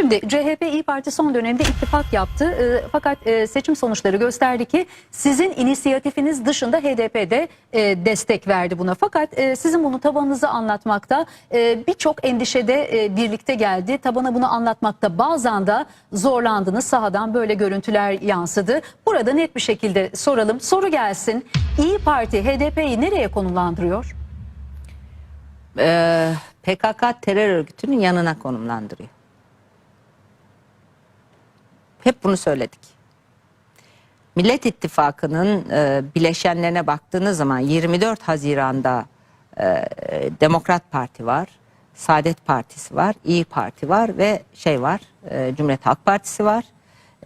Şimdi CHP İyi Parti son dönemde ittifak yaptı. Ee, fakat e, seçim sonuçları gösterdi ki sizin inisiyatifiniz dışında HDP de e, destek verdi buna. Fakat e, sizin bunu tabanınızı anlatmakta e, birçok endişede e, birlikte geldi. Tabana bunu anlatmakta bazen de zorlandınız. Sahadan böyle görüntüler yansıdı. Burada net bir şekilde soralım. Soru gelsin. İyi Parti HDP'yi nereye konumlandırıyor? Ee, PKK terör örgütünün yanına konumlandırıyor. Hep bunu söyledik. Millet İttifakı'nın e, bileşenlerine baktığınız zaman 24 Haziran'da e, Demokrat Parti var, Saadet Partisi var, İyi Parti var ve şey var, e, Cumhuriyet Halk Partisi var.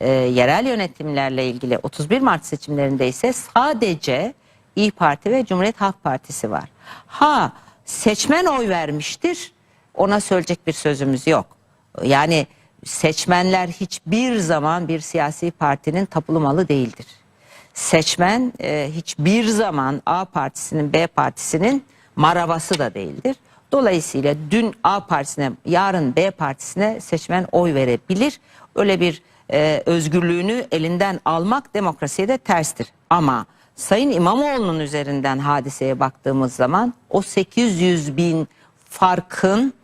E, yerel yönetimlerle ilgili 31 Mart seçimlerinde ise sadece İyi Parti ve Cumhuriyet Halk Partisi var. Ha seçmen oy vermiştir. Ona söyleyecek bir sözümüz yok. Yani seçmenler hiçbir zaman bir siyasi partinin tapulu malı değildir. Seçmen e, hiçbir zaman A partisinin B partisinin marabası da değildir. Dolayısıyla dün A partisine yarın B partisine seçmen oy verebilir. Öyle bir e, özgürlüğünü elinden almak demokrasiye de terstir. Ama Sayın İmamoğlu'nun üzerinden hadiseye baktığımız zaman o 800 bin farkın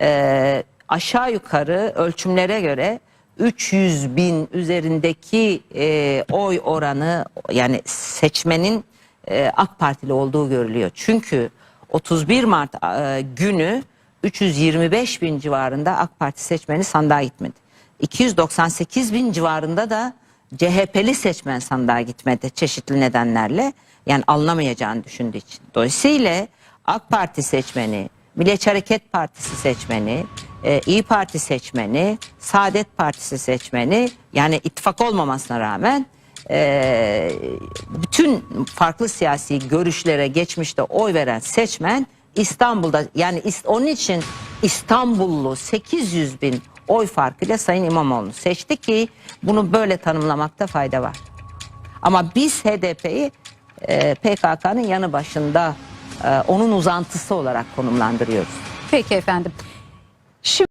e, aşağı yukarı ölçümlere göre 300 bin üzerindeki e, oy oranı yani seçmenin e, AK Partili olduğu görülüyor. Çünkü 31 Mart e, günü 325 bin civarında AK Parti seçmeni sandığa gitmedi. 298 bin civarında da CHP'li seçmen sandığa gitmedi çeşitli nedenlerle. Yani alınamayacağını düşündüğü için. Dolayısıyla AK Parti seçmeni, Milliyetçi Hareket Partisi seçmeni, e, İyi Parti seçmeni, Saadet Partisi seçmeni yani ittifak olmamasına rağmen e, bütün farklı siyasi görüşlere geçmişte oy veren seçmen İstanbul'da yani onun için İstanbullu 800 bin oy farkıyla Sayın İmamoğlu'nu seçti ki bunu böyle tanımlamakta fayda var. Ama biz HDP'yi e, PKK'nın yanı başında e, onun uzantısı olarak konumlandırıyoruz. Peki efendim. Şimdi